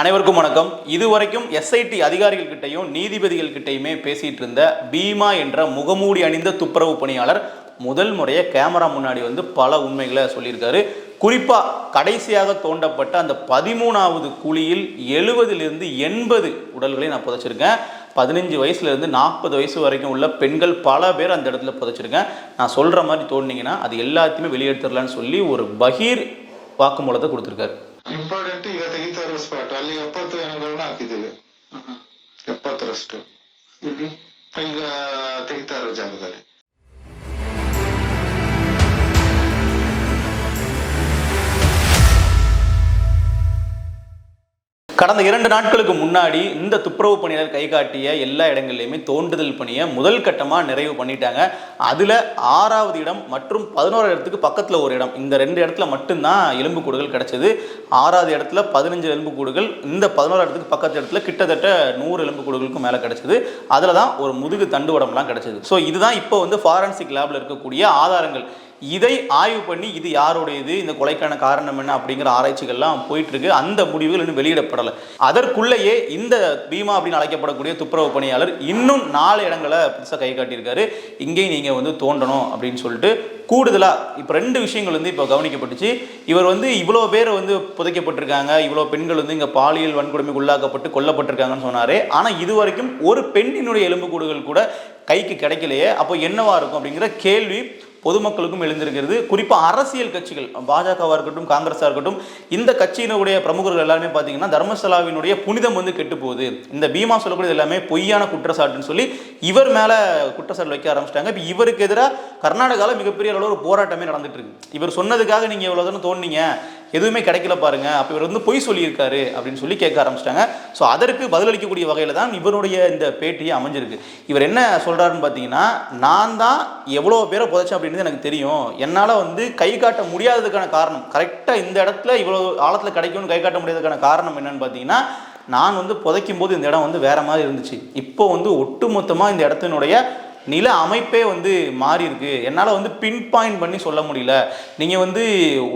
அனைவருக்கும் வணக்கம். இதுவரைக்கும் எஸ்ஐடி அதிகாரிகள் கிட்டையும் நீதிபதிகள் கிட்டையுமே பேசிட்டு இருந்த பீமா என்ற முகமூடி அணிந்த துப்புரவு பணியாளர் முதல் முறையை கேமரா முன்னாடி வந்து பல உண்மைகளை சொல்லியிருக்காரு. குறிப்பா கடைசியாக தோண்டப்பட்ட அந்த பதிமூணாவது குழியில் எழுபதிலிருந்து எண்பது உடல்களை நான் புதைச்சிருக்கேன். பதினஞ்சு வயசுலேருந்து நாற்பது வயசு வரைக்கும் உள்ள பெண்கள் பல பேர் அந்த இடத்துல புதைச்சிருக்கேன். நான் சொல்கிற மாதிரி தோண்டினீங்கன்னா அது எல்லாத்தையுமே வெளியெடுத்துடலான்னு சொல்லி ஒரு பகீர் வாக்குமூலத்தை கொடுத்துருக்காரு. ಎಪ್ಪತ್ತು ಜನಗಳನ್ನ ಹಾಕಿದ್ದೀವಿ. ಎಪ್ಪತ್ತರಷ್ಟು. ಈಗ ತೆಗಿತಾ ಇರೋ ಜಾಗದಲ್ಲಿ. கடந்த இரண்டு நாட்களுக்கு முன்னாடி இந்த துப்புரவு பணியாளர் கை காட்டிய எல்லா இடங்கள்லையுமே தோண்டுதல் பணியை முதல் கட்டமாக நிறைவு பண்ணிட்டாங்க. அதில் ஆறாவது இடம் மற்றும் பதினோரு இடத்துக்கு பக்கத்தில் ஒரு இடம். இந்த ரெண்டு இடத்துல மட்டும்தான் எலும்புக்கூடுகள் கிடச்சிது. ஆறாவது இடத்துல பதினஞ்சு எலும்புக்கூடுகள் இந்த பதினோரு இடத்துக்கு பக்கத்து இடத்துல கிட்டத்தட்ட நூறு எலும்புக்கூடுகளுக்கும் மேலே கிடச்சிது. அதில் தான் ஒரு முதுகு தண்டுவடம்லாம் கிடச்சிது. ஸோ இதுதான் இப்போ வந்து ஃபாரன்சிக் லேபில் இருக்கக்கூடிய ஆதாரங்கள். இதை ஆய்வு பண்ணி இது யாருடையது? இந்த கொலைக்கான காரணம் என்ன? அப்படிங்கிற ஆராய்ச்சிகள்லாம் போயிட்டு இருக்கு அந்த முடிவுகள் இன்னும் வெளியிடப்படலை. அதற்குள்ளேயே இந்த பீமா அப்படின்னு அழைக்கப்படக்கூடிய துப்புரவு பணியாளர் இன்னும் நாலு இடங்களை புதுசாக கை காட்டியிருக்காரு. இங்கேயும் நீங்கள் வந்து தோண்டணும் அப்படின்னு சொல்லிட்டு கூடுதலாக இப்போ ரெண்டு விஷயங்கள் வந்து இப்போ கவனிக்கப்பட்டுச்சு. இவர் வந்து இவ்வளோ பேர் வந்து புதைக்கப்பட்டிருக்காங்க. இவ்வளோ பெண்கள் வந்து இங்கே பாலியல் வன்கொடுமைக்கு உள்ளாக்கப்பட்டு கொல்லப்பட்டிருக்காங்கன்னு சொன்னார். ஆனால் இது வரைக்கும் ஒரு பெண்ணினுடைய எலும்புக்கூடுகள் கூட கைக்கு கிடைக்கலையே. அப்போ என்னவா இருக்கும் அப்படிங்கிற கேள்வி பொதுமக்களுக்கும் எழுந்திருக்கிறது. குறிப்பாக அரசியல் கட்சிகள் பாஜகவாக இருக்கட்டும் காங்கிரஸாக இருக்கட்டும் இந்த கட்சியினுடைய பிரமுகர்கள் எல்லாருமே பார்த்தீங்கன்னா தர்மசலாவினுடைய புனிதம் வந்து கெட்டு போகுது. இந்த பீமா சொல்லக்கூடியது எல்லாமே பொய்யான குற்றச்சாட்டுன்னு சொல்லி இவர் மேலே குற்றச்சாட்டு வைக்க ஆரம்பிச்சிட்டாங்க. இப்போ இவருக்கு எதிராக கர்நாடகாவில் மிகப்பெரிய அளவில் ஒரு போராட்டமே நடந்துட்டு இருக்கு. இவர் சொன்னதுக்காக நீங்கள் இவ்வளோ தானே தோணுனீங்க எதுவுமே கிடைக்கல பாருங்க. அப்போ இவர் வந்து பொய் சொல்லியிருக்காரு அப்படின்னு சொல்லி கேட்க ஆரம்பிச்சிட்டாங்க. ஸோ அதற்கு பதிலளிக்கக்கூடிய வகையில் தான் இவருடைய இந்த பேட்டியை அமைஞ்சிருக்கு. இவர் என்ன சொல்கிறாருன்னு பார்த்தீங்கன்னா நான் தான் எவ்வளோ பேரை புதைச்சேன் அப்படின்றது எனக்கு தெரியும். என்னால் வந்து கை காட்ட முடியாததுக்கான காரணம் கரெக்டாக இந்த இடத்துல இவ்வளோ ஆழத்தில் கிடைக்கும்னு கை காட்ட முடியாததுக்கான காரணம் என்னன்னு பார்த்தீங்கன்னா நான் வந்து புதைக்கும் போது இந்த இடம் வந்து வேற மாதிரி இருந்துச்சு. இப்போ வந்து ஒட்டுமொத்தமாக இந்த இடத்தினுடைய நில அமைப்பே வந்து மாறி இருக்கு. என்னால் வந்து பின் பாயிண்ட் பண்ணி சொல்ல முடியல. நீங்கள் வந்து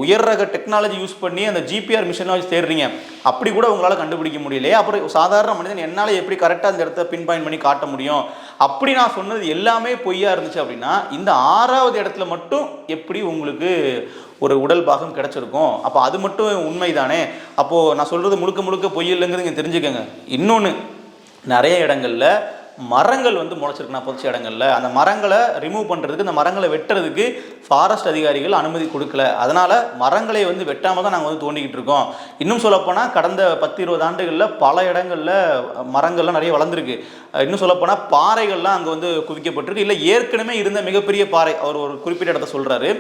உயர் ரக டெக்னாலஜி யூஸ் பண்ணி அந்த ஜிபிஆர் மிஷினை வச்சு தேடுறீங்க. அப்படி கூட உங்களால் கண்டுபிடிக்க முடியலையே. அப்புறம் சாதாரண மனிதன் என்னால் எப்படி கரெக்டாக அந்த இடத்த பின் பாயிண்ட் பண்ணி காட்ட முடியும்? அப்படி நான் சொன்னது எல்லாமே பொய்யா இருந்துச்சு அப்படின்னா இந்த ஆறாவது இடத்துல மட்டும் எப்படி உங்களுக்கு ஒரு உடல் பாகம் கிடைச்சிருக்கும்? அப்போ அது மட்டும் உண்மைதானே? அப்போது நான் சொல்கிறது முழுக்க முழுக்க பொய் இல்லைங்கிறது நீங்கள் தெரிஞ்சுக்கங்க. இன்னொன்று நிறைய இடங்களில் மரங்கள் வந்து முளைச்சிருக்குன்னா நான் இடங்களில் அந்த மரங்களை ரிமூவ் பண்ணுறதுக்கு அந்த மரங்களை வெட்டுறதுக்கு ஃபாரஸ்ட் அதிகாரிகள் அனுமதி கொடுக்கல. அதனால் மரங்களை வந்து வெட்டாமல் தான் நாங்கள் வந்து தோண்டிக்கிட்டு இருக்கோம். இன்னும் சொல்லப்போனால் கடந்த பத்து இருபது ஆண்டுகளில் பல இடங்களில் மரங்கள்லாம் நிறைய வளர்ந்துருக்கு. இன்னும் சொல்லப்போனால் பாறைகள்லாம் அங்கே வந்து குவிக்கப்பட்டிருக்கு. இல்லை ஏற்கனவே இருந்த மிகப்பெரிய பாறை அவர் ஒரு குறிப்பிட்ட இடத்த சொல்கிறாரு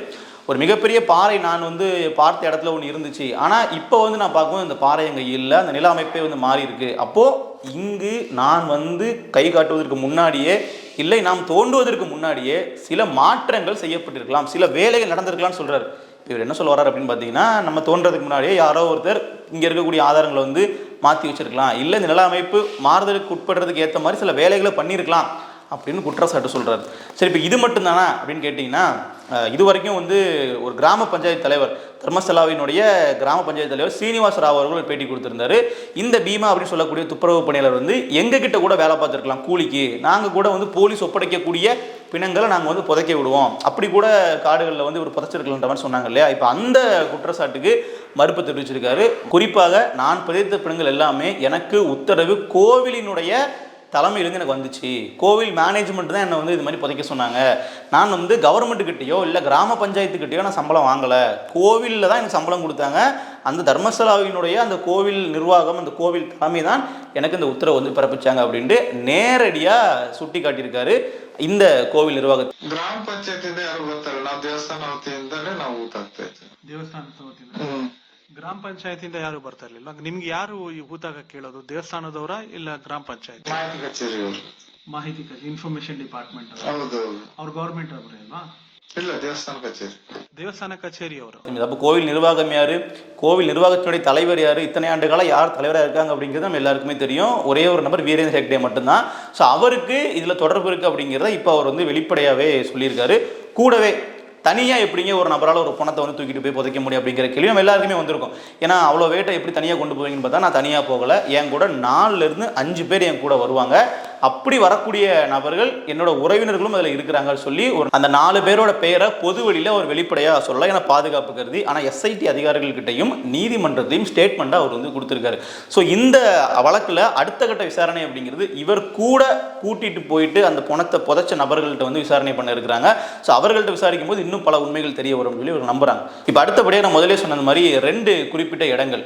ஒரு மிகப்பெரிய பாறை நான் வந்து பார்த்த இடத்துல ஒன்று இருந்துச்சு. ஆனால் இப்போ வந்து நான் பார்க்கும்போது இந்த பாறை அங்கே இல்லை. அந்த நில அமைப்பே வந்து மாறி இருக்கு அப்போது இங்கு நான் வந்து கை காட்டுவதற்கு முன்னாடியே இல்லை நாம் தோண்டுவதற்கு முன்னாடியே சில மாற்றங்கள் செய்யப்பட்டிருக்கலாம் சில வேலைகள் நடந்திருக்கலாம்னு சொல்றாரு. இவர் என்ன சொல்ல வர்றார் அப்படின்னு பார்த்தீங்கன்னா நம்ம தோன்றதுக்கு முன்னாடியே யாரோ ஒருத்தர் இங்கே இருக்கக்கூடிய ஆதாரங்களை வந்து மாற்றி வச்சிருக்கலாம். இல்லை இந்த நில அமைப்பு மாறுதலுக்கு உட்படுறதுக்கு ஏற்ற மாதிரி சில வேலைகளை பண்ணியிருக்கலாம். அப்படின்னு குற்றச்சாட்டு சொல்கிறார் சரி இப்போ இது மட்டும்தானா அப்படின்னு கேட்டிங்கன்னா இது வரைக்கும் வந்து ஒரு கிராம பஞ்சாயத்து தலைவர் தர்மஸ்தலாவினுடைய கிராம பஞ்சாயத்து தலைவர் சீனிவாச ராவ் அவர்கள் பேட்டி கொடுத்துருந்தாரு. இந்த பீமா அப்படின்னு சொல்லக்கூடிய துப்புரவு பணியாளர் வந்து எங்ககிட்ட கூட வேலை பார்த்துருக்கலாம் கூலிக்கு. நாங்கள் கூட வந்து போலீஸ் ஒப்படைக்கக்கூடிய பிணங்களை நாங்கள் வந்து புதைக்க விடுவோம். அப்படி கூட காடுகளில் வந்து இவர் புதைச்சிருக்கலன்ற மாதிரி சொன்னாங்க இல்லையா? இப்போ அந்த குற்றச்சாட்டுக்கு மறுப்பு தெரிவிச்சிருக்காரு. குறிப்பாக நான் புதைத்த பிணங்கள் எல்லாமே எனக்கு உத்தரவு கோவிலினுடைய தலைமையிலேருந்து எனக்கு வந்துச்சு கோவில் மேனேஜ்மெண்ட் தான் என்னை வந்து இது மாதிரி புதைக்க சொன்னாங்க நான் வந்து கவர்மெண்ட்டுக்கிட்டேயோ இல்லை கிராம பஞ்சாயத்துக்கிட்டேயோ நான் சம்பளம் வாங்கலை கோவிலில் தான் எனக்கு சம்பளம் கொடுத்தாங்க அந்த தர்மசாலாவினுடைய அந்த கோவில் நிர்வாகம் அந்த கோவில் தலைமை தான் எனக்கு இந்த உத்தரவு வந்து பிறப்பிச்சாங்க அப்படின்ட்டு நேரடியாக சுட்டி காட்டியிருக்காரு இந்த கோவில் நிர்வாகத்தை ಗ್ರಾಮ ಪಂಚಾಯತಿಂದ ಯಾರು ಬರ್ತಾರೆ ನಾವು ದೇವಸ್ಥಾನ ವತಿಯಿಂದಲೇ ನಾವು ಊಟ ಆಗ್ತಾ ಇದ್ದೀವಿ ದೇವಸ್ಥಾನದ ವತಿಯಿಂದ ಹ್ಮ್ ಗ್ರಾಮ ಪಂಚಾಯತಿಯಿಂದ ಯಾರು ಬರ್ತಾ ಇರ್ಲಿಲ್ಲ ನಿಮ್ಗೆ ಯಾರು ಈ ಹೂತಾಗ ಕೇಳೋದು ದೇವಸ್ಥಾನದವರ ಇಲ್ಲ ಗ್ರಾಮ ಪಂಚಾಯತ್ ಮಾಹಿತಿ ಕಚೇರಿಯವರು ಮಾಹಿತಿ ಇನ್ಫಾರ್ಮೇಶನ್ ಡಿಪಾರ್ಟ್ಮೆಂಟ್ ಹೌದು ಅವ್ರ ಗೌರ್ಮೆಂಟ್ ಅವ್ರೆ ಅಲ್ವಾ ಇಲ್ಲ ದೇವಸ್ಥಾನ ಕಚೇರಿ ದೇವಸ್ಥಾನ ಕಚೇರಿ ಅವರು அப்போ கோவில் நிர்வாகம் யாரு கோவில் நிர்வாகத்தினுடைய தலைவர் யாரு இத்தனை ஆண்டு காலம் யார் தலைவராக இருக்காங்க அப்படிங்கிறது நம்ம எல்லாருக்குமே தெரியும் ஒரே ஒரு நபர் வீரேந்திர ஹெக்டே மட்டும்தான் ஸோ அவருக்கு இதில் தொடர்பு இருக்குது அப்படிங்கிறத இப்போ அவர் வந்து வெளிப்படையாகவே சொல்லியிருக்காரு கூடவே தனியாக எப்படிங்க ஒரு நபரால் ஒரு பணத்தை வந்து தூக்கிட்டு போய் புதைக்க முடியும் அப்படிங்கிற கேள்வி நம்ம எல்லாருக்குமே வந்திருக்கும். ஏன்னா அவ்வளோ வேட்டை எப்படி தனியாக கொண்டு போவீங்கன்னு பார்த்தா நான் தனியாக போகலை. என் கூட நாலுலேருந்து அஞ்சு பேர் என் கூட வருவாங்க. அப்படி வரக்கூடிய நபர்கள் என்னோட உறவினர்களும் அதில் இருக்கிறாங்கன்னு சொல்லி ஒரு அந்த நாலு பேரோட பெயரை பொது வழியில் ஒரு வெளிப்படையாக சொல்லலாம் ஏன்னா பாதுகாப்பு கருதி ஆனால் எஸ்ஐடி அதிகாரிகள்கிட்டையும் நீதிமன்றத்தையும் ஸ்டேட்மெண்ட்டாக அவர் வந்து கொடுத்துருக்காரு. ஸோ இந்த வழக்கில் அடுத்த கட்ட விசாரணை அப்படிங்கிறது இவர் கூட கூட்டிட்டு போயிட்டு அந்த பணத்தை புதைச்ச நபர்கள்ட்ட வந்து விசாரணை பண்ண இருக்கிறாங்க. ஸோ அவர்கள்ட்ட விசாரிக்கும் போது இன்னும் பல உண்மைகள் தெரிய வரும் சொல்லி இவர் நம்புறாங்க. இப்போ அடுத்தபடியாக நான் முதலே சொன்னது மாதிரி ரெண்டு குறிப்பிட்ட இடங்கள்.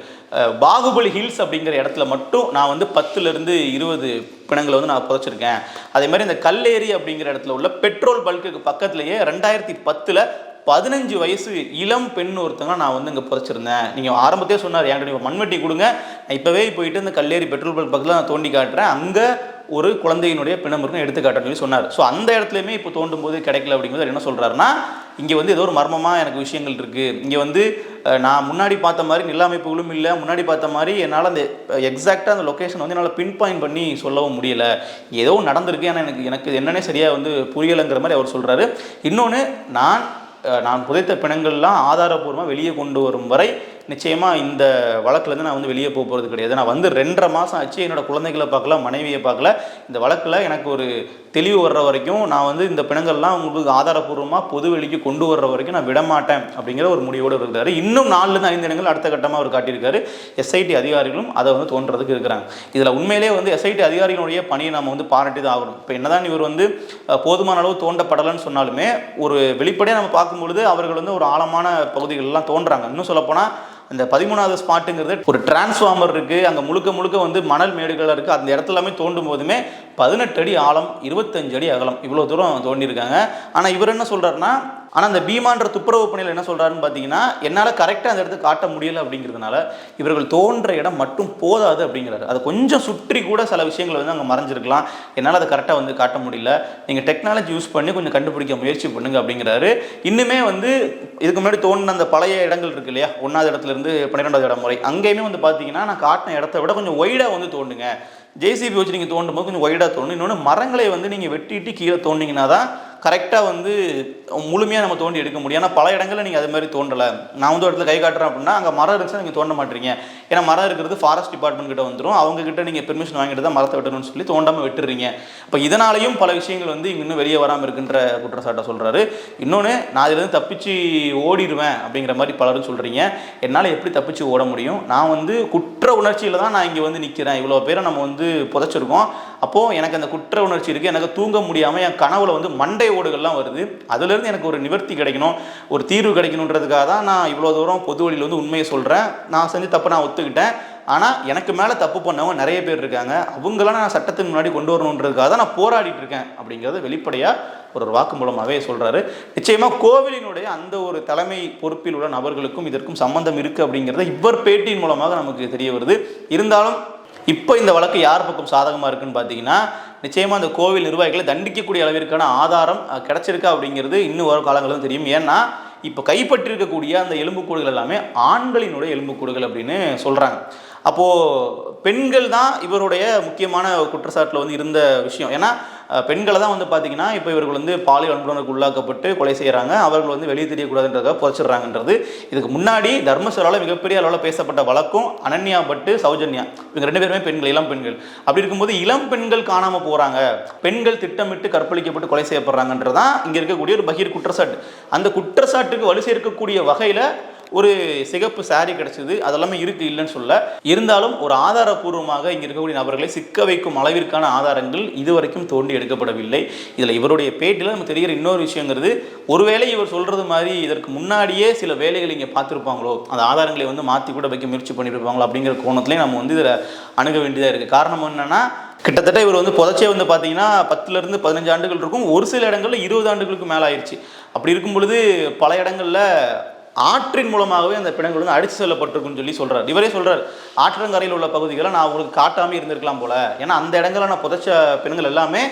பாகுபலி ஹில்ஸ் அப்படிங்கிற இடத்துல மட்டும் நான் வந்து பத்துலேருந்து இருபது பிணங்களை வந்து நான் புதைச்சிருக்கேன். அதே மாதிரி இந்த கல்லேரி அப்படிங்கிற இடத்துல உள்ள பெட்ரோல் பல்க்குக்கு பக்கத்துலேயே ரெண்டாயிரத்தி பத்தில் பதினஞ்சு வயசு இளம் பெண் ஒருத்தங்க நான் வந்து இங்கே புதைச்சிருந்தேன். நீங்கள் ஆரம்பத்தே சொன்னார் என்கிட்ட மண்வெட்டி கொடுங்க. நான் இப்போவே போயிட்டு இந்த கல்லேரி பெட்ரோல் பல்க் பக்கத்தில் நான் தோண்டி காட்டுறேன். அங்கே ஒரு குழந்தையினுடைய பிணம் இருக்கும் எடுத்துக்காட்டுன்னு சொல்லி சொன்னார். ஸோ அந்த இடத்துலையுமே இப்போ தோண்டும் போது கிடைக்கல அப்படிங்கிறது என்ன சொல்கிறாருன்னா இங்கே வந்து ஏதோ ஒரு மர்மமாக எனக்கு விஷயங்கள் இருக்குது இங்கே வந்து நான் முன்னாடி பார்த்த மாதிரி நில அமைப்புகளும் இல்லை. முன்னாடி பார்த்த மாதிரி என்னால் அந்த எக்ஸாக்டாக அந்த லொக்கேஷன் வந்து என்னால் பின் பாயிண்ட் பண்ணி சொல்லவும் முடியல. ஏதோ நடந்திருக்கு. ஆனால் எனக்கு எனக்கு என்னன்னே சரியாக வந்து புரியலைங்கிற மாதிரி அவர் சொல்கிறாரு இன்னொன்று நான் நான் புதைத்த பிணங்கள்லாம் ஆதாரபூர்வமாக வெளியே கொண்டு வரும் வரை நிச்சயமாக இந்த வழக்குலேருந்து நான் வந்து வெளியே போக போகிறது கிடையாது. நான் வந்து ரெண்டரை மாதம் ஆச்சு என்னோடய குழந்தைகளை பார்க்கல மனைவியை பார்க்கல. இந்த வழக்கில் எனக்கு ஒரு தெளிவு வர்ற வரைக்கும் நான் வந்து இந்த பிணங்கள்லாம் உங்களுக்கு ஆதாரபூர்வமாக பொது வெளிக்கு கொண்டு வர்ற வரைக்கும் நான் விடமாட்டேன் அப்படிங்கிற ஒரு முடிவோடு இருக்கிறாரு. இன்னும் நாலுலேருந்து ஐந்து இடங்கள் அடுத்த கட்டமாக அவர் காட்டியிருக்காரு. எஸ்ஐடி அதிகாரிகளும் அதை வந்து தோன்றதுக்கு இருக்கிறாங்க. இதில் உண்மையிலேயே வந்து எஸ்ஐடி அதிகாரிகளுடைய பணியை நம்ம வந்து பாராட்டி தான் ஆகணும். இப்போ என்னதான் இவர் வந்து போதுமான அளவு தோண்டப்படலைன்னு சொன்னாலுமே ஒரு வெளிப்படையாக நம்ம பார்க்கும்பொழுது அவர்கள் வந்து ஒரு ஆழமான பகுதிகளெலாம் தோன்றாங்க. இன்னும் சொல்லப்போனால் இந்த பதிமூணாவது ஸ்பாட்டுங்கிறது ஒரு டிரான்ஸ்ஃபார்மர் இருக்குது அங்கே முழுக்க முழுக்க வந்து மணல் மேடுகளாக இருக்குது அந்த இடத்துல தோண்டும் போதுமே பதினெட்டு அடி ஆழம் இருபத்தஞ்சு அடி அகலம். இவ்வளோ தூரம் தோண்டியிருக்காங்க. ஆனால் இவர் என்ன சொல்கிறாருன்னா ஆனால் அந்த பீமான்ற துப்புரவு பணியில் என்ன சொல்கிறாருன்னு பார்த்தீங்கன்னா என்னால் கரெக்டாக அந்த இடத்த காட்ட முடியல அப்படிங்கிறதுனால இவர்கள் தோன்ற இடம் மட்டும் போதாது அப்படிங்கிறாரு. அதை கொஞ்சம் சுற்றி கூட சில விஷயங்கள் வந்து அங்கே மறைஞ்சிருக்கலாம். என்னால் அதை கரெக்டாக வந்து காட்ட முடியல. நீங்கள் டெக்னாலஜி யூஸ் பண்ணி கொஞ்சம் கண்டுபிடிக்க முயற்சி பண்ணுங்க அப்படிங்கிறாரு. இன்னுமே வந்து இதுக்கு முன்னாடி தோணுன அந்த பழைய இடங்கள் இருக்கு இல்லையா? ஒன்றாவது இடத்துல இருந்து பன்னிரெண்டாவது இடம் முறை அங்கேயுமே வந்து பார்த்தீங்கன்னா நான் காட்டின இடத்த விட கொஞ்சம் ஒய்டாக வந்து தோண்டுங்க. ஜேசிபி வச்சு நீங்கள் தோண்டும் போது கொஞ்சம் ஒய்டாக தோணும் இன்னொன்று மரங்களை வந்து நீங்கள் வெட்டிட்டு கீழே தோண்டிங்கன்னா தான் கரெக்டாக வந்து முழுமையாக நம்ம தோண்டி எடுக்க முடியும். ஏன்னா பல இடங்களில் நீங்கள் அது மாதிரி தோண்டலை. நான் வந்து ஒரு இடத்துல கை காட்டுறேன் அப்படின்னா அங்கே மரம் இருந்துச்சுன்னா நீங்கள் தோண்ட மாட்டீங்க. ஏன்னா மரம் இருக்கிறது ஃபாரஸ்ட் டிபார்ட்மெண்ட் கிட்ட வந்துடும் அவங்ககிட்ட நீங்கள் பெர்மிஷன் வாங்கிட்டு தான் மரத்தை வெட்டணும்னு சொல்லி தோண்டாமல் விட்டுறீங்க. இப்போ இதனாலையும் பல விஷயங்கள் வந்து இங்கே இன்னும் வெளியே வராமல் இருக்குன்ற குற்றச்சாட்டை சொல்கிறாரு இன்னொன்று நான் இதுலேருந்து தப்பிச்சு ஓடிடுவேன் அப்படிங்கிற மாதிரி பலரும் சொல்கிறீங்க என்னால் எப்படி தப்பிச்சு ஓட முடியும்? நான் வந்து குற்ற உணர்ச்சியில் தான் நான் இங்கே வந்து நிற்கிறேன் இவ்வளோ பேரை நம்ம வந்து புதைச்சிருக்கோம். அப்போது எனக்கு அந்த குற்ற உணர்ச்சி இருக்குது எனக்கு தூங்க முடியாமல் என் கனவுல வந்து மண்டை ஓடுகள்லாம் வருது. அதுலேருந்து எனக்கு ஒரு நிவர்த்தி கிடைக்கணும் ஒரு தீர்வு கிடைக்கணுன்றதுக்காக தான் நான் இவ்வளோ தூரம் பொது வழியில் வந்து உண்மையை சொல்கிறேன் நான் செஞ்சு தப்பை நான் ஒத்துக்கிட்டேன். ஆனால் எனக்கு மேலே தப்பு பண்ணவங்க நிறைய பேர் இருக்காங்க. அவங்களாம் நான் சட்டத்தின் முன்னாடி கொண்டு வரணுன்றதுக்காக தான் நான் போராடிட்டு இருக்கேன் அப்படிங்கிறத வெளிப்படையாக ஒரு ஒரு வாக்கு மூலமாகவே சொல்கிறாரு நிச்சயமாக கோவிலினுடைய அந்த ஒரு தலைமை பொறுப்பில் உள்ள நபர்களுக்கும் இதற்கும் சம்பந்தம் இருக்குது அப்படிங்கிறத இவர் பேட்டியின் மூலமாக நமக்கு தெரிய வருது. இருந்தாலும் இப்போ இந்த வழக்கு யார் பக்கம் சாதகமாக இருக்குன்னு பார்த்தீங்கன்னா நிச்சயமாக அந்த கோவில் நிர்வாகிகளை தண்டிக்கக்கூடிய அளவிற்கான ஆதாரம் கிடச்சிருக்கா அப்படிங்கிறது இன்னும் வரும் காலங்களும் தெரியும். ஏன்னா இப்போ கைப்பற்றிருக்கக்கூடிய அந்த எலும்புக்கூடுகள் எல்லாமே ஆண்களினுடைய எலும்புக்கூடுகள் அப்படின்னு சொல்கிறாங்க அப்போது பெண்கள் தான் இவருடைய முக்கியமான குற்றச்சாட்டில் வந்து இருந்த விஷயம். ஏன்னா பெண்களை தான் வந்து பார்த்தீங்கன்னா இப்போ இவர்கள் வந்து பாலியல் வன்புணர்வுக்கு உள்ளாக்கப்பட்டு கொலை செய்கிறாங்க அவர்கள் வந்து வெளியே தெரியக்கூடாதுன்றதாக புதைச்சிடுறாங்கன்றது இதுக்கு முன்னாடி தர்மசரால மிகப்பெரிய அளவில் பேசப்பட்ட வழக்கம் அனன்யா பட்டு சௌஜன்யா. இவங்க ரெண்டு பேருமே பெண்கள் இளம் பெண்கள். அப்படி இருக்கும்போது இளம் பெண்கள் காணாமல் போகிறாங்க பெண்கள் திட்டமிட்டு கற்பழிக்கப்பட்டு கொலை செய்யப்படுறாங்கன்றதான் இங்கே இருக்கக்கூடிய ஒரு பகீர் குற்றச்சாட்டு. அந்த குற்றச்சாட்டுக்கு வலு சேர்க்கக்கூடிய வகையில் ஒரு சிகப்பு சாரி கிடைச்சது அதெல்லாமே இருக்கு இல்லைன்னு சொல்ல இருந்தாலும் ஒரு ஆதாரபூர்வமாக இங்கே இருக்கக்கூடிய நபர்களை சிக்க வைக்கும் அளவிற்கான ஆதாரங்கள் இதுவரைக்கும் தோண்டி எடுக்கப்படவில்லை. இதில் இவருடைய பேட்டியில் நமக்கு தெரிகிற இன்னொரு விஷயங்கிறது ஒருவேளை இவர் சொல்றது மாதிரி இதற்கு முன்னாடியே சில வேலைகளை இங்கே பார்த்துருப்பாங்களோ அந்த ஆதாரங்களை வந்து மாற்றி கூட வைக்க முயற்சி பண்ணியிருப்பாங்களோ அப்படிங்கிற கோணத்துலேயும் நம்ம வந்து இதில் அணுக வேண்டியதாக இருக்குது காரணம் என்னன்னா கிட்டத்தட்ட இவர் வந்து புதைச்சே வந்து பார்த்தீங்கன்னா பத்துலேருந்து பதினஞ்சு ஆண்டுகள் இருக்கும். ஒரு சில இடங்களில் இருபது ஆண்டுகளுக்கு மேலே ஆயிடுச்சு அப்படி இருக்கும் பொழுது பல இடங்களில் ஆற்றின் மூலமாகவே அந்த பிணங்கள் வந்து அடித்து செல்லப்பட்டிருக்குன்னு சொல்லி சொல்கிறார் இவரே சொல்கிறார் ஆற்றங்கரையில் உள்ள பகுதிகளை நான் உங்களுக்கு காட்டாமல் இருந்திருக்கலாம் போல. ஏன்னா அந்த இடங்களில் நான் புதைச்ச பிணங்கள் எல்லாமே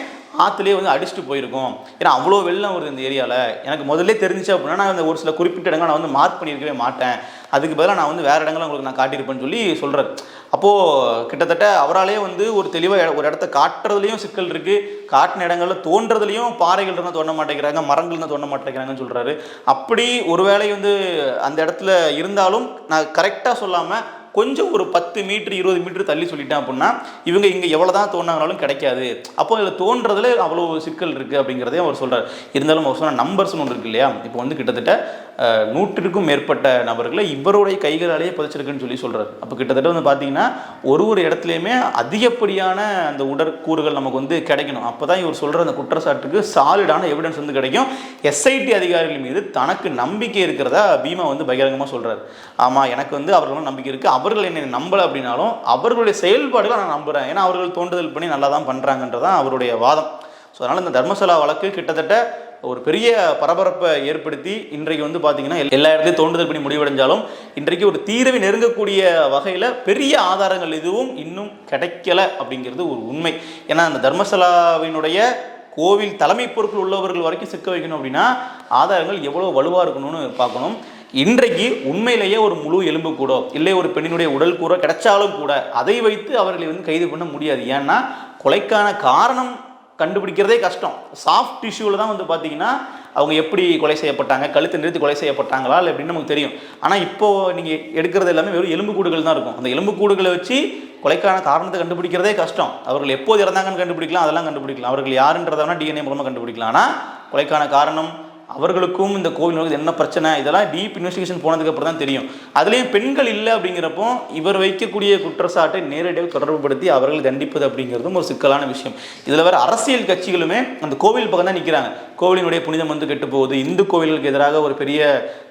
ஆற்றுலேயே வந்து அடிச்சுட்டு போயிருக்கோம். ஏன்னா அவ்வளோ வெள்ளம் வருது இந்த ஏரியாவில் எனக்கு முதல்ல தெரிஞ்சிச்சு அப்படின்னா நான் இந்த ஒரு சில குறிப்பிட்ட இடங்கள் நான் வந்து மார்க் பண்ணியிருக்கவே மாட்டேன். அதுக்கு பதிலாக நான் வந்து வேறு இடங்களை உங்களுக்கு நான் காட்டியிருப்பேன்னு சொல்லி சொல்கிறார் அப்போது கிட்டத்தட்ட அவராலே வந்து ஒரு தெளிவாக ஒரு இடத்த காட்டுறதுலையும் சிக்கல் இருக்குது காட்டின இடங்கள்ல தோன்றதுலையும் பாறைகள் இருந்தால் தோண்ட மாட்டேங்கிறாங்க மரங்கள் இருந்தால் தோண்ட மாட்டேங்கிறாங்கன்னு சொல்கிறாரு அப்படி ஒரு வேளை வந்து அந்த இடத்துல இருந்தாலும் நான் கரெக்டாக சொல்லாமல் கொஞ்சம் ஒரு பத்து மீட்டர் இருபது மீட்டர் தள்ளி சொல்லிட்டேன் அப்படின்னா இவங்க இங்கே எவ்வளோ தான் தோணாங்கனாலும் கிடைக்காது. அப்போ இதில் தோன்றதுல அவ்வளோ சிக்கல் இருக்குது அப்படிங்கிறதையும் அவர் சொல்கிறார் இருந்தாலும் அவர் சொன்ன நம்பர்ஸ்னு ஒன்று இருக்கு இல்லையா? இப்போ வந்து கிட்டத்தட்ட நூற்றுக்கும் மேற்பட்ட நபர்களை இவருடைய கைகளாலேயே புதைச்சிருக்குன்னு சொல்லி சொல்கிறார் அப்போ கிட்டத்தட்ட வந்து பார்த்தீங்கன்னா ஒரு ஒரு இடத்துலையுமே அதிகப்படியான அந்த உடற்கூறுகள் நமக்கு வந்து கிடைக்கணும். அப்போ தான் இவர் சொல்கிற அந்த குற்றச்சாட்டுக்கு சாலிடான எவிடன்ஸ் வந்து கிடைக்கும். எஸ்ஐடி அதிகாரிகள் மீது தனக்கு நம்பிக்கை இருக்கிறதா பீமா வந்து பகிரங்கமாக சொல்கிறார் ஆமாம் எனக்கு வந்து அவர்களும் நம்பிக்கை இருக்குது அவர்கள் என்னை நம்பலை அப்படின்னாலும் அவர்களுடைய செயல்பாடுகளை நான் நம்புகிறேன் ஏன்னா அவர்கள் தோண்டுதல் பண்ணி நல்லா தான் பண்ணுறாங்கன்றதான் அவருடைய வாதம். ஸோ அதனால் இந்த தர்மசலா வழக்கு கிட்டத்தட்ட ஒரு பெரிய பரபரப்பை ஏற்படுத்தி இன்றைக்கு வந்து பார்த்தீங்கன்னா எல்லா இடத்துலையும் தோண்டுதல் பண்ணி முடிவடைஞ்சாலும் இன்றைக்கு ஒரு தீர்வை நெருங்கக்கூடிய வகையில் பெரிய ஆதாரங்கள் எதுவும் இன்னும் கிடைக்கல அப்படிங்கிறது ஒரு உண்மை. ஏன்னா அந்த தர்மசலாவினுடைய கோவில் தலைமை பொறுப்பில் உள்ளவர்கள் வரைக்கும் சிக்க வைக்கணும் அப்படின்னா ஆதாரங்கள் எவ்வளோ வலுவாக இருக்கணும்னு பார்க்கணும். இன்றைக்கு உண்மையிலேயே ஒரு முழு எலும்பு கூடோ இல்லை ஒரு பெண்ணினுடைய உடல் கூறோ கிடைச்சாலும் கூட அதை வைத்து அவர்களை வந்து கைது பண்ண முடியாது. ஏன்னா கொலைக்கான காரணம் கண்டுபிடிக்கிறதே கஷ்டம். சாஃப்ட் டிஷ்யூவில் தான் வந்து பார்த்தீங்கன்னா அவங்க எப்படி கொலை செய்யப்பட்டாங்க கழுத்து நிறுத்தி கொலை செய்யப்பட்டாங்களா இல்லை அப்படின்னு நமக்கு தெரியும். ஆனால் இப்போது நீங்கள் எடுக்கிறது எல்லாமே வெறும் எலும்புக்கூடுகள் தான் இருக்கும். அந்த எலும்புக்கூடுகளை வச்சு கொலைக்கான காரணத்தை கண்டுபிடிக்கிறதே கஷ்டம். அவர்கள் எப்போது இறந்தாங்கன்னு கண்டுபிடிக்கலாம் அதெல்லாம் கண்டுபிடிக்கலாம். அவர்கள் யாருன்றதெல்லாம் டிஎன்ஏ மூலமாக கண்டுபிடிக்கலாம். ஆனால் கொலைக்கான காரணம் அவர்களுக்கும் இந்த கோவில் என்ன பிரச்சனை? இதெல்லாம் டீப் இன்வெஸ்டிகேஷன் போனதுக்கு அப்புறம் தான் தெரியும். அதுலேயும் பெண்கள் இல்லை அப்படிங்கிறப்போ இவர் வைக்கக்கூடிய குற்றச்சாட்டை நேரடியாக தொடர்புபடுத்தி அவர்கள் தண்டிப்பது அப்படிங்கிறதும் ஒரு சிக்கலான விஷயம். இதில் வேறு அரசியல் கட்சிகளுமே அந்த கோவில் பக்கம் தான் நிற்கிறாங்க கோவிலினுடைய புனிதம் வந்து கெட்டு போகுது. இந்து கோவில்களுக்கு எதிராக ஒரு பெரிய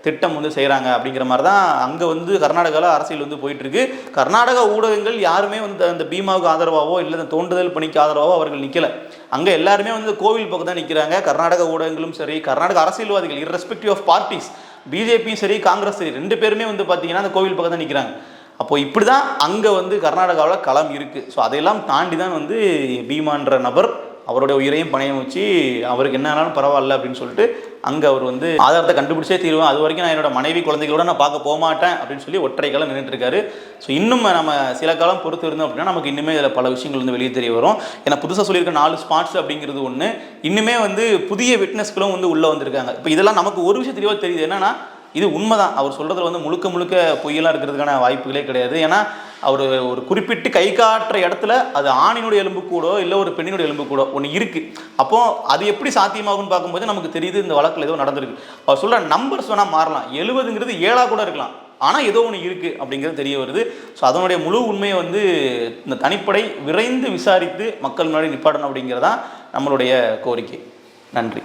திட்டம் வந்து செய்கிறாங்க அப்படிங்கிற மாதிரி தான் அங்கே வந்து கர்நாடகாவில் அரசியல் வந்து போயிட்டுருக்கு. கர்நாடக ஊடகங்கள் யாருமே வந்து அந்த பீமாவுக்கு ஆதரவாகவோ இல்லை அந்த தோண்டுதல் பணிக்கு ஆதரவாகவோ அவர்கள் நிற்கலை அங்கே எல்லாருமே வந்து கோவில் பக்கம் தான் நிற்கிறாங்க கர்நாடக ஊடகங்களும் சரி கர்நாடக அரசியல்வாதிகள் இரஸ்பெக்டிவ் ஆஃப் பார்ட்டிஸ் பிஜேபியும் சரி காங்கிரஸ் சரி ரெண்டு பேருமே வந்து பார்த்தீங்கன்னா அந்த கோவில் பக்கம் தான் நிற்கிறாங்க அப்போ இப்படி தான் அங்கே வந்து கர்நாடகாவில் களம் இருக்குது ஸோ அதையெல்லாம் தாண்டி தான் வந்து பீமான்ற நபர் அவருடைய உயிரையும் பணையம் வச்சு அவருக்கு என்ன ஆனாலும் பரவாயில்ல அப்படின்னு சொல்லிட்டு அங்கே அவர் வந்து ஆதாரத்தை கண்டுபிடிச்சே தீருவேன் அது வரைக்கும் நான் என்னோட மனைவி குழந்தைகளோட நான் பார்க்க போக மாட்டேன் அப்படின்னு சொல்லி ஒற்றை காலம் நின்றுட்டு இருக்காரு. ஸோ இன்னும் நம்ம சில காலம் பொறுத்து இருந்தோம் அப்படின்னா நமக்கு இன்னுமே இதில் பல விஷயங்கள் வந்து வெளியே தெரிய வரும். ஏன்னா புதுசாக சொல்லியிருக்க நாலு ஸ்பாட்ஸ் அப்படிங்கிறது ஒன்று இன்னுமே வந்து புதிய விட்னஸ்களும் வந்து உள்ளே வந்திருக்காங்க. இப்போ இதெல்லாம் நமக்கு ஒரு விஷயம் தெரியவா தெரியுது. என்னன்னா இது உண்மைதான். அவர் சொல்றதுல வந்து முழுக்க முழுக்க பொய்யெல்லாம் இருக்கிறதுக்கான வாய்ப்புகளே கிடையாது. ஏன்னா அவர் ஒரு குறிப்பிட்டு கை காட்டுற இடத்துல அது ஆணினுடைய எலும்பு கூடோ இல்லை ஒரு பெண்ணினுடைய எலும்பு கூடோ ஒன்று இருக்கு. அப்போ அது எப்படி சாத்தியமாகும்னு பார்க்கும்போது நமக்கு தெரியுது இந்த வழக்கில் ஏதோ நடந்திருக்கு. அவர் சொல்ற நம்பர்ஸ் வேணால் மாறலாம். எழுபதுங்கிறது ஏழா கூட இருக்கலாம். ஆனால் ஏதோ ஒன்று இருக்குது அப்படிங்கிறது தெரிய வருது. ஸோ அதனுடைய முழு உண்மையை வந்து இந்த தனிப்படை விரைந்து விசாரித்து மக்கள் முன்னாடி நிப்பாடணும் அப்படிங்கிறதான் நம்மளுடைய கோரிக்கை. நன்றி.